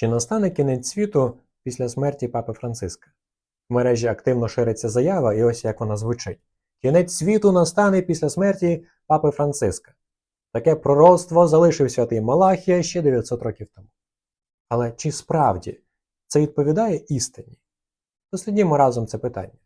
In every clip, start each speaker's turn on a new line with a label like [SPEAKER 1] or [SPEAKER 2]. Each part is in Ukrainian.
[SPEAKER 1] Чи настане кінець світу після смерті Папи Франциска? В мережі активно шириться заява, і ось як вона звучить: Кінець світу настане після смерті Папи Франциска. Таке пророцтво залишив святий Малахія ще 900 років тому. Але чи справді це відповідає істині? Дослідімо разом це питання.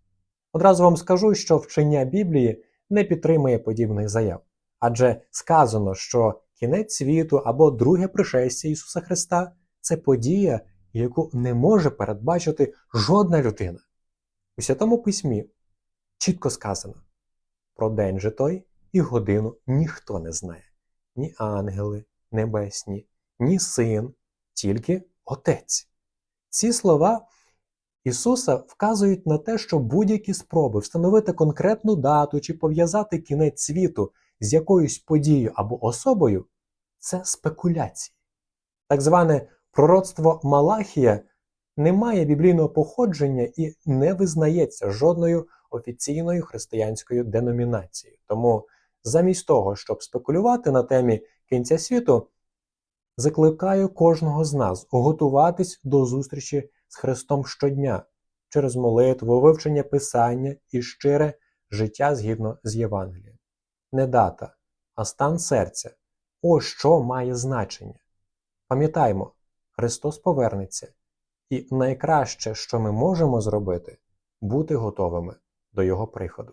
[SPEAKER 1] Одразу вам скажу, що вчення Біблії не підтримує подібних заяв, адже сказано, що кінець світу або друге пришестя Ісуса Христа це подія, яку не може передбачити жодна людина. У Святому Письмі чітко сказано: про день же той і годину ніхто не знає, ні ангели небесні, ні син, тільки Отець. Ці слова Ісуса вказують на те, що будь-які спроби встановити конкретну дату чи пов'язати кінець світу з якоюсь подією або особою це спекуляції. Так зване пророцтво Малахія не має біблійного походження і не визнається жодною офіційною християнською деномінацією. Тому замість того, щоб спекулювати на темі кінця світу, закликаю кожного з нас готуватись до зустрічі з Христом щодня через молитву, вивчення Писання і щире життя згідно з Євангелієм. Не дата, а стан серця ось що має значення. Пам'ятаймо, Христос повернеться, і найкраще, що ми можемо зробити, бути готовими до Його приходу.